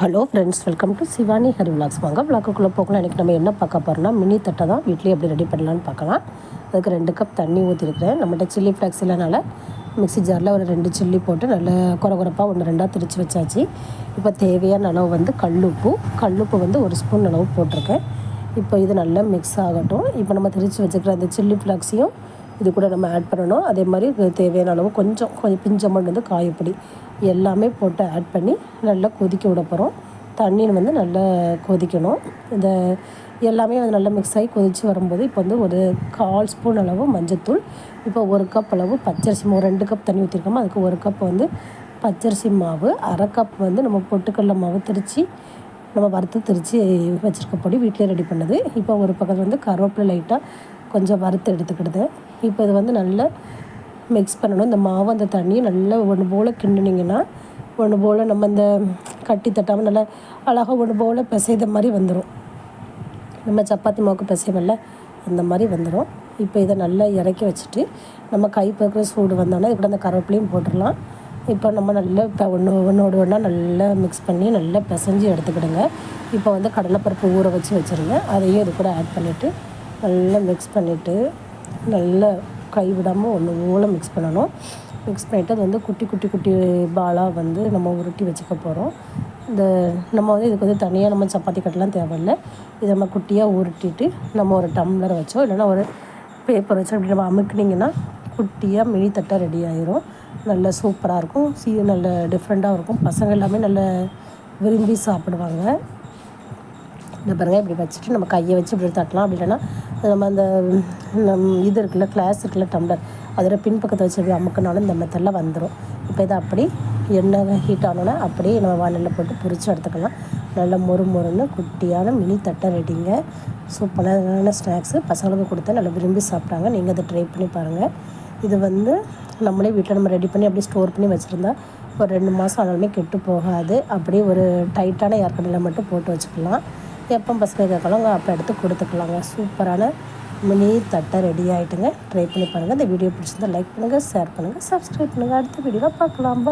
Hello friends welcome to Shivani Hari vlogs வாங்க விளாக்குள்ளே போகலாம். இன்றைக்கி நம்ம என்ன பார்க்க போகிறோம்னா மினி தட்டை தான் வீட்லேயே எப்படி ரெடி பண்ணலான்னு பார்க்கலாம். அதுக்கு ரெண்டு கப் தண்ணி ஊற்றிருக்கிறேன் நம்மகிட்ட சில்லி ஃப்ளாக்ஸ் இல்லைனால மிக்ஸி ஜாரில் ஒரு ரெண்டு சில்லி போட்டு நல்லா குறகுறப்பாக ஒன்று ரெண்டாக திரிச்சு வச்சாச்சு. இப்போ தேவையான அளவு வந்து கல்லுப்பு. கல்லுப்பு வந்து ஒரு ஸ்பூன் அளவு போட்டிருக்கேன். இப்போ இது நல்லா மிக்ஸ் ஆகட்டும். இப்போ நம்ம திரிச்சு வச்சுக்கிற அந்த சில்லி ஃப்ளாக்ஸையும் இது கூட நம்ம ஆட் பண்ணணும். அதே மாதிரி தேவையான அளவு கொஞ்சம் கொஞ்சம் பிஞ்சமண் வந்து காயப்பொடி எல்லாமே போட்டு ஆட் பண்ணி நல்லா கொதிக்க விட போகிறோம் தண்ணீர் வந்து நல்லா கொதிக்கணும். இந்த எல்லாமே வந்து நல்லா மிக்ஸ் ஆகி கொதித்து வரும்போது இப்போ வந்து ஒரு கால் ஸ்பூன் அளவு மஞ்சத்தூள் இப்போ ஒரு கப் அளவு பச்சரிசி மாவு ரெண்டு கப் தண்ணி ஊற்றிருக்கோமோ அதுக்கு ஒரு கப் வந்து பச்சரிசி மாவு அரை கப் வந்து நம்ம பொட்டுக்கடல மாவு திரித்து நம்ம வறுத்து திரித்து வச்சுருக்க பொடி வீட்டிலே ரெடி பண்ணது. இப்போ ஒரு பக்கத்தில் வந்து கருவேப்பிலை லைட்டாக கொஞ்சம் வறுத்து எடுத்துக்கிடுது இப்போ இது வந்து நல்லா மிக்ஸ் பண்ணணும். இந்த மாவு அந்த தண்ணியை நல்லா ஒன்று போல் கிண்டுனிங்கன்னா ஒன்று போல் நம்ம இந்த கட்டி தட்டாமல் நல்லா அழகாக ஒன்று போல் பிசைத மாதிரி வந்துடும் நம்ம சப்பாத்தி மாவுக்கு பிசைவல்ல அந்த மாதிரி வந்துடும் இப்போ இதை நல்லா இறக்கி வச்சுட்டு நம்ம கை பார்க்குற சூடு வந்தோன்னா கூட அந்த கருவேப்பிலையும் போட்டுடலாம். இப்போ நம்ம நல்லா இப்போ ஒன்று ஒன்றோடு ஒன்றா நல்லா மிக்ஸ் பண்ணி நல்லா பிசைஞ்சு எடுத்துக்கிடுங்க. இப்போ வந்து கடலைப்பருப்பு ஊற வச்சு வச்சுருங்க. அதையும் இது கூட ஆட் பண்ணிவிட்டு நல்லா மிக்ஸ் பண்ணிவிட்டு நல்லா கை விடாமல் ஒன்று போல் மிக்ஸ் பண்ணணும். மிக்ஸ் பண்ணிவிட்டு அது வந்து குட்டி குட்டி குட்டி பாலாக வந்து நம்ம உருட்டி வச்சுக்க போகிறோம் இந்த நம்ம வந்து இதுக்கு வந்து தனியாக நம்ம சப்பாத்தி கட்டலாம் தேவையில்லை. இதை நம்ம குட்டியாக உருட்டிட்டு நம்ம ஒரு டம்ளர் வச்சோம் இல்லைன்னா ஒரு பேப்பர் வச்சோம் அப்படி நம்ம அமுக்குனிங்கன்னா குட்டியாக மினி தட்டாக ரெடி ஆயிரும். நல்ல சூப்பராக இருக்கும். சீ நல்ல டிஃப்ரெண்ட்டாக இருக்கும். பசங்க எல்லாமே நல்ல விரும்பி சாப்பிடுவாங்க. இந்த பாருங்கள் இப்படி வச்சுட்டு நம்ம கையை வச்சு இப்படி தட்டலாம். அப்படி இல்லைன்னா நம்ம அந்த நம் இது இருக்குல்ல கிளாஸ் இருக்குல்ல டம்ளர் அதோட பின்பக்கத்தை வச்சு அப்படி அமுக்கினாலும் இந்த மெத்தடில் வந்துடும் இப்போ இதை அப்படி எண்ணெய் ஹீட் ஆனோன்னா அப்படியே நம்ம வானலில் போட்டு பொரித்து எடுத்துக்கலாம். நல்ல மொறு மொறுன்னு குட்டியான மினி தட்டை ரெடிங்க சூப்பரான ஸ்நாக்ஸு பசங்களுக்கு கொடுத்தா நல்லா விரும்பி சாப்பிட்டாங்க. நீங்கள் அதை ட்ரை பண்ணி பாருங்கள் இது வந்து நம்மளே வீட்டில் நம்ம ரெடி பண்ணி அப்படியே ஸ்டோர் பண்ணி வச்சுருந்தா ஒரு ரெண்டு மாதம் ஆனாலுமே கெட்டு போகாது. அப்படியே ஒரு டைட்டான ஏற்கனவே மட்டும் போட்டு வச்சுக்கலாம். எப்போ பசங்க கேட்கலாம் அப்போ எடுத்து கொடுத்துக்கலாங்க. சூப்பரான மினி தட்டை ரெடி ஆகிட்டுங்க ட்ரை பண்ணி பாருங்கள் இந்த வீடியோ பிடிச்சிருந்தா லைக் பண்ணுங்கள் ஷேர் பண்ணுங்கள் சப்ஸ்கிரைப் பண்ணுங்கள் அடுத்த வீடியோவில் பார்க்கலாம்.